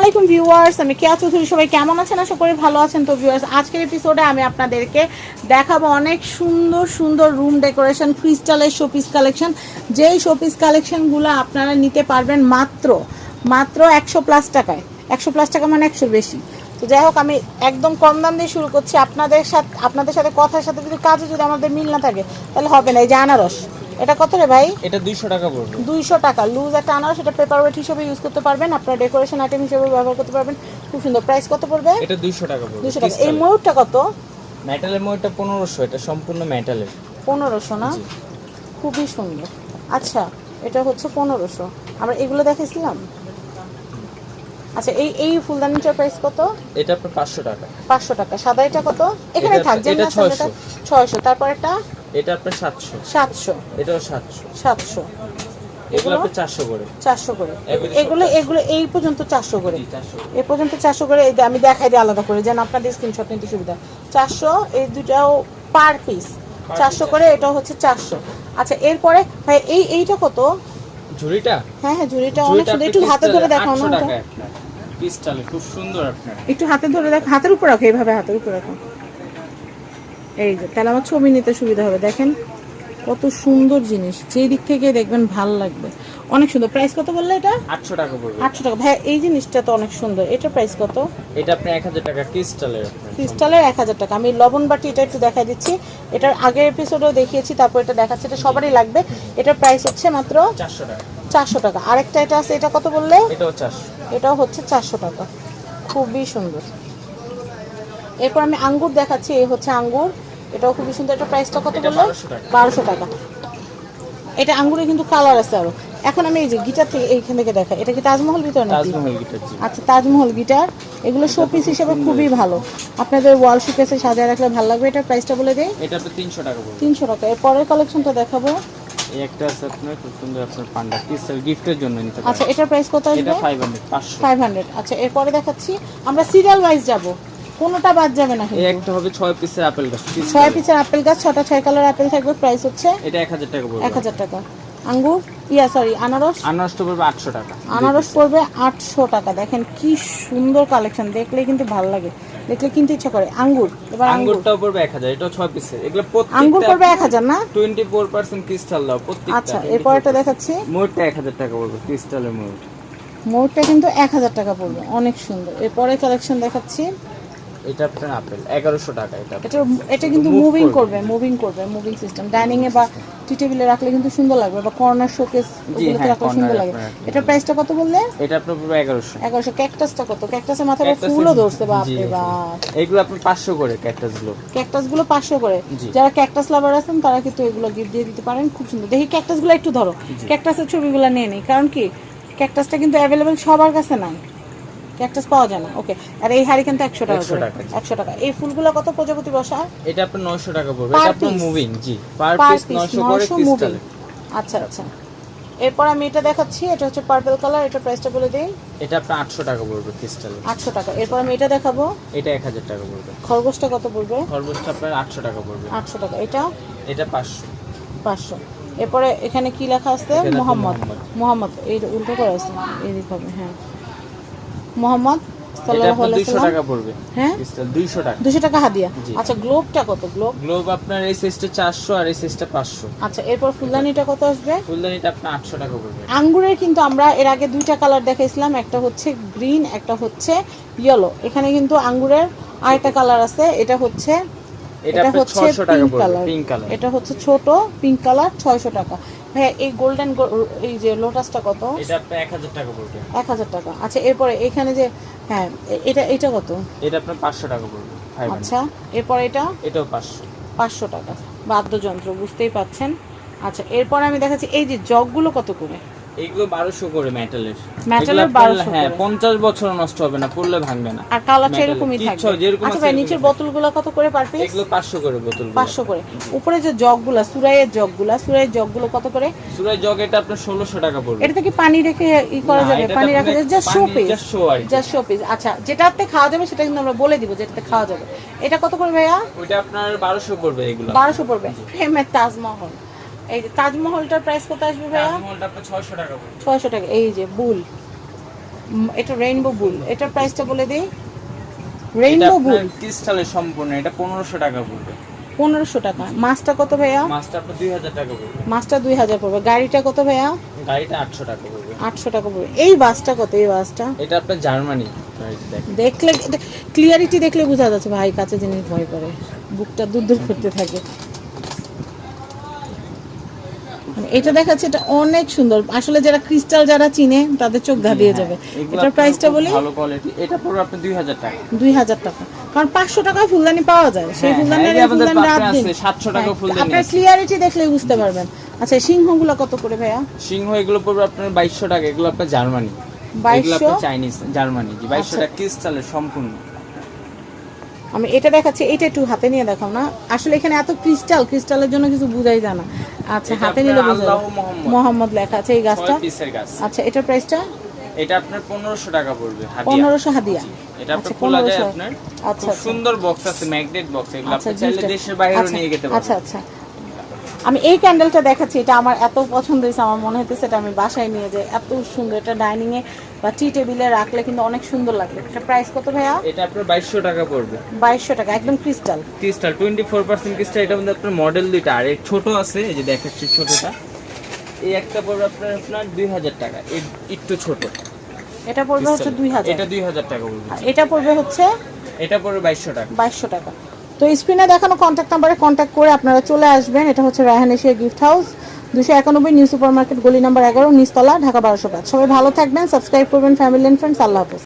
আলাইকুম ভিউয়ার্স, আমি কেয়া চৌধুরী। সবাই কেমন আছেন? আশা করি ভালো আছেন। তো ভিউয়ার্স, আজকের এপিসোডে আমি আপনাদেরকে দেখাবো অনেক সুন্দর সুন্দর রুম ডেকোরেশন ক্রিস্টালের শোপিস কালেকশন যেই শোপিস কালেকশনগুলো আপনারা নিতে পারবেন মাত্র মাত্র একশো প্লাস টাকায়। একশো প্লাস টাকা মানে একশো বেশি। তো যাই হোক, আমি একদম কম দাম দিয়ে শুরু করছি। আপনাদের সাথে আপনাদের সাথে কথার সাথে যদি কাজে যদি আমাদের মিল না থাকে, তাহলে হবে না। এই যে আনারস। এটা কত রে ভাই? এটা দুইশো টাকা পড়বে। দুইশো টাকা। লুজ একটা আনারস এটা পেপার ওয়েট হিসেবে ইউজ করতে পারবেন। আপনার ডেকোরেশন আইটেম হিসেবে ব্যবহার করতে পারবেন। খুব সুন্দর প্রাইস কত পড়বে? এটা দুইশো টাকা পড়বে। দুশো টাকা। এই ময়ূরটা কত? মেটালের মধ্যে পনেরোশো এটা সম্পূর্ণ মেটালের পনেরোশো না? খুবই সুন্দর। আচ্ছা এটা হচ্ছে পনেরোশো। আমরা এগুলো দেখেছিলাম আচ্ছা এই এই ফুলদানিটার প্রাইস কত? এটা আপনার পাঁচশো টাকা। পাঁচশো টাকা। সাদা এটা কত? এখানে থাক যেমন এটা আছে এটা 600 ছয়শো। তারপর একটা? এটা আপনার সাতশো। সাতশো। এটাও সাতশো। সাতশো। এগুলো এগুলো? আপনার চারশো করে। চারশো করে। এগুলো এগুলো এই পর্যন্ত চারশো করে। জি, চারশো এ পর্যন্ত চারশো করে এই আমি দেখাই দিই আলাদা করে যেন আপনাদের স্ক্রিনশট নিতে সুবিধা। চারশো এই দুটাও পার পিস চারশো করে এটা হচ্ছে চারশো। আচ্ছা এরপরে ভাই এই এইটা কত? ঝুড়িটা? হ্যাঁ হ্যাঁ ঝুড়িটা অনেক সুন্দর। একটু হাতে ধরে দেখাও না পিসটালে খুব সুন্দর আপনার। একটু হাতে ধরে দেখ হাতের উপর রাখো এইভাবে হাতের উপর রাখো। এই যে তাহলে আমার ছবি নিতে সুবিধা হবে। দেখেন কত সুন্দর জিনিস। যেই দিক থেকে দেখবেন ভালো লাগবে। অনেক সুন্দর। প্রাইস কত বললে এটা? আটশো টাকা পড়বে। আটশো টাকা। ভাই এই জিনিসটা তো অনেক সুন্দর। এটা প্রাইস কত? এটা আপনার এক হাজার টাকা ক্রিস্টালের। ক্রিস্টালের এক হাজার টাকা। আমি লবণ বাটি এটা একটু দেখা দিচ্ছি। এটার আগের এপিসোডেও দেখিয়েছি তারপর এটা দেখাচ্ছি। এটা সবারই লাগবে। এটার প্রাইস হচ্ছে মাত্র চারশো টাকা। চারশো টাকা। আরেকটা এটা আছে এটা কত বললে? এটাও চারশো। এটাও হচ্ছে চারশো টাকা। খুবই সুন্দর। এরপর আমি আঙ্গুর দেখাচ্ছি এই হচ্ছে আঙ্গুর। এটাও খুবই সুন্দর। এটা প্রাইসটা কত এটা বললে 1200 টাকা। বারোশো টাকা। এটা আঙ্গুরে কিন্তু কালার আছে আরও। এখন আমি এই যে গিটার থেকে এইখান থেকে দেখা এটা কি তাজমহল নাকি? গিটার আচ্ছা তাজমহল গিটার। এগুলো শো পিস হিসেবে খুবই ভালো। আপনাদের ওয়াল শোকেসে সাজিয়ে রাখলে ভালো লাগবে। এটার প্রাইসটা বলে দেই। এটা আপনার তিনশো টাকা পড়বে তিনশো টাকা। এর পরের কালেকশনটা দেখাবো। এই একটা আছে আপনার খুব সুন্দর আপনার পান্ডা ক্রিস্টাল গিফটের জন্য নিতে আচ্ছা এটার প্রাইস কত আসবে? পাঁচশো। ফাইভ হান্ড্রেড আচ্ছা এরপরে দেখাচ্ছি। আমরা সিরিয়াল ওয়াইজ যাব। কোনোটা বাদ যাবে না এই একটা হবে ছয় পিসের আপেল গাছ crystal ছয় পিসের আপেল গাছ ছটা ছয় কালার আপেল থাকবে প্রাইস হচ্ছে এটা এক হাজার টাকা পড়বে। এক হাজার টাকা। আঙ্গুর ইয়া সরি আনারস? আনারসটা পড়বে আটশো টাকা। আনারস পড়বে আটশো টাকা। দেখেন কি সুন্দর কালেকশন দেখলে কিন্তু ভালো লাগে। দেখলে কিনতে ইচ্ছা করে। আঙ্গুর এবার আঙ্গুর। আঙ্গুরটাও পড়বে এক হাজার এটাও ছয় পিসের এগুলো আঙ্গুর পড়বে এক হাজার না? টোয়েন্টি ফোর পার্সেন্ট ক্রিস্টাল দাও প্রত্যেকটা। আচ্ছা এরপর একটা দেখাচ্ছি। মোটটা এক হাজার টাকা পড়বে ক্রিস্টালের মোট। মোটটা কিন্তু এক হাজার টাকা পড়বে অনেক সুন্দর। এরপরে কালেকশন দেখাচ্ছি। এটা আপনার আপেল এগারোশো টাকা এটা। এটা এটা কিন্তু মুভিং করবে। মুভিং করবে মুভিং সিস্টেম ডাইনিং এ বা টি টেবিলে রাখলে কিন্তু সুন্দর লাগবে বা কর্নার শোকেস ওগুলোতে হ্যাঁ, রাখলে সুন্দর corner লাগে। রাখলে রাখলে এটার প্রাইসটা কত বললে? এটা আপনার পড়বে এগারোশো। এগারোশো। ক্যাকটাসটা কত? ক্যাকটাসের মাথায় ফুলও ধরছে বাপ রে। বাপ। এগুলো আপনার পাঁচশো করে ক্যাকটাসগুলো ক্যাকটাসগুলো পাঁচশো করে। যারা ক্যাকটাস লাভার আছেন তারা কিন্তু এগুলো গিফট দিয়ে দিতে পারেন খুব সুন্দর। দেখি ক্যাকটাসগুলো একটু ধরো। ক্যাকটাসের ছবিগুলো নিয়ে নিই কারণ কি? ক্যাকটাসটা কিন্তু অ্যাভেলেবেল সবার কাছে নাই। ক্যাকটাস পাওয়া যায় না। ওকে আর এই হাড়ি কিন্তু একশো টাকা 100 করে। টাকা, জি। একশো টাকা। এই ফুলগুলো কত প্রজাপতি বসা? এটা আপনার নয়শো টাকা পড়বে। এটা আপনার মুভিং জি। পার পিস নয়শো করে আচ্ছা আচ্ছা। এরপর আমি এটা দেখাচ্ছি। এটা হচ্ছে পার্পল কালার এটা প্রাইসটা বলে দিই। এটা আপনার আটশো টাকা পড়বে ক্রিস্টালে আটশো টাকা। এরপর আমি এটা দেখাবো। এটা এক হাজার টাকা পড়বে। খরগোশটা কত পড়বে? খরগোশটা আপনার আটশো টাকা পড়বে। আটশো টাকা। এটা? এটা পাঁচশো। পাঁচশো। এরপরে এখানে কি লেখা আছে? মোহাম্মদ। মোহাম্মদ। এই উল্টো করে আছে। এদিক হবে হ্যাঁ। মোহাম্মদ টাকা পড়বে। হ্যাঁ? টাকা। টাকা হাদিয়া। আচ্ছা গ্লোবটা কত? গ্লোব গ্লোব আপনার এই সাইজটা চারশো আর এই সাইজটা পাঁচশো। আচ্ছা এরপর ফুলদানিটা কত আসবে? ফুলদানিটা আপনার আটশো টাকা পড়বে। আঙ্গুরের কিন্তু আমরা এর আগে দুইটা কালার দেখাইছিলাম একটা হচ্ছে গ্রিন একটা হচ্ছে ইয়েলো এখানে কিন্তু আঙ্গুরের আরেকটা কালার আছে এটা হচ্ছে এটা হচ্ছে পিঙ্ক কালার এটা হচ্ছে ছোট পিঙ্ক কালার ছয়শো টাকা। ভাইয়া এই গোল্ডেন এই যে লোটাসটা কত? এটা আপনার এক হাজার টাকা পড়বে। এক হাজার টাকা। আচ্ছা এরপরে এখানে যে হ্যাঁ এটা এটা কত? এটা আপনার পাঁচশো টাকা পড়বে আচ্ছা এরপর এটা? এটাও পাঁচশো। পাঁচশো টাকা। বাদ্যযন্ত্র বুঝতেই পাচ্ছেন? আচ্ছা এরপর আমি দেখাচ্ছি এই যে জগগুলো কত করে? এইগুলো বারোশো করে মেটালের মেটালের এগুলো 1200 হ্যাঁ করে। পঞ্চাশ বছর নষ্ট হবে না পড়লে ভাঙবে না। আর কালারটা Metal-এর। এরকমই থাকবে। যেরকম আচ্ছা ভাই নিচের বোতলগুলো কত করে পার পিস এগুলো পাঁচশো করে বোতল পাঁচশো করে। উপরে যে জগগুলা সুরাইয়ের জগগুলা সুরাইয়ের জগগুলো কত করে? সুরাই জগ এটা আপনার ষোলোশো টাকা পড়বে। এটা থেকে পানি রেখে ই করা যাবে? পানি রাখা যাবে? Just showpiece just show আর জাস্ট শো পিস আচ্ছা যেটাতে খাওয়া যাবে সেটা কিন্তু আমরা বলে দিব যেটাতে খাওয়া যাবে। এটা কত করে ভাইয়া? ওইটা আপনার বারোশো পড়বে এগুলো। বারোশো পড়বে। ফেমের তাজমহল। এই যে তাজমহলটার প্রাইস কত আসবে ভাইয়া? তাজমহলটা আপনার ছয়শো টাকা পড়বে ছয়শো টাকা এই যে বুল। এটা রেইনবো বুল। এটার প্রাইসটা বলে দিই। Rainbow bowl. ক্রিস্টালের সম্পূর্ণ এটা পনেরোশো টাকা পড়বে। পনেরোশো টাকা। মাছটা কত ভাইয়া? মাছটা আপনার দুই হাজার টাকা পড়বে। মাছটা দুই হাজার পড়বে। গাড়িটা কত ভাইয়া? গাড়িটা আটশো টাকা পড়বে। আটশো টাকা পড়বে। এই বাসটা কত? এই বাসটা? এটা আপনার জার্মানি। দেখলে ক্লিয়ারিটি দেখলে বোঝা যাচ্ছে ভাই কাছে জিনিস ভয় করে। বুকটা দূর দূর করতে থাকে মানে এটা দেখাচ্ছে এটা অনেক সুন্দর। আসলে যারা ক্রিস্টাল যারা চিনে তাদের চোখ ধাঁধিয়ে যাবে। হ্যাঁ, এটার প্রাইসটা বলি? ভালো কোয়ালিটি এটা আপনার দুই হাজার টাকা। দুই হাজার টাকা। কারণ পাঁচশো টাকা ফুলদানি পাওয়া যায়। সেই হ্যাঁ, হ্যাঁ, আমাদের ফুলদানি রাত দিন। আছে, 700 টাকা ফুলদানি আপনার আছে। ক্লিয়ারিটি দেখলে বুঝতে পারবেন। আচ্ছা সিংহগুলো কত করে ভাইয়া? সিংহ এগুলো পড়বে আপনার বাইশশো টাকা। এগুলো আপনার জার্মানি। এগুলো বাইশশো? আপনার চাইনিজ জার্মানি। জি বাইশশো আচ্ছা। টাকা ক্রিস্টালের সম্পূর্ণ। আমি এটা দেখাচ্ছি এটা একটু হাতে নিয়ে দেখাও না। আসলে এখানে এত ক্রিস্টাল ক্রিস্টালের জন্য কিছু বুঝাই যায় না। আচ্ছা হাতে নিলে বুঝা মোহাম্মদ। লেখা আছে এই গাছটা। আচ্ছা এটার প্রাইসটা এটা আপনার পনেরোশো টাকা পড়বে হাদিয়া। হাদিয়া। এটা আপনার আচ্ছা, খোলা যায় আপনার। আচ্ছা, আচ্ছা। সুন্দর বক্স আছে ম্যাগনেট বক্স এগুলো আচ্ছা আপনি চাইলে দেশের বাইরেও নিয়ে যেতে আচ্ছা আচ্ছা। আমি এই ক্যান্ডেলটা দেখাচ্ছি এটা আমার এত পছন্দ হয়েছে আমার মনে হইতেছে এটা আমি বাসায় নিয়ে যাই। এত সুন্দর এটা ডাইনিং এ বা টি টেবিলে রাখলে কিন্তু অনেক সুন্দর লাগবে। এটা প্রাইস কত ভাইয়া? এটা আপনার বাইশশো টাকা পড়বে। বাইশশো টাকা একদম crystal crystal twenty four percent crystal এটা মধ্যে আপনার মডেল দুইটা। আর এক ছোট আছে এই যে দেখাচ্ছি ছোটটা। এই একটা পড়বে আপনার আপনার দুই হাজার টাকা এই একটু ছোট। এটা পড়বে হচ্ছে দুই হাজার। এটা দুই হাজার টাকা পড়বে। এটা পড়বে হচ্ছে এটা পড়বে বাইশশো টাকা। বাইশশো টাকা। তো স্ক্রিনে দেখানো কন্ট্যাক্ট নাম্বারে কন্ট্যাক্ট করে আপনারা চলে আসবেন। এটা হচ্ছে রায়হান এশিয়া গিফট হাউস দুশো একানব্বই নিউ সুপার মার্কেট গলি নাম্বার এগারো, নিচতলা, ঢাকা বারোশো পাঁচ। সবাই ভালো থাকবেন সাবস্ক্রাইব করবেন ফ্যামিলি অ্যান্ড ফ্রেন্ডস আল্লাহ হাফেজ।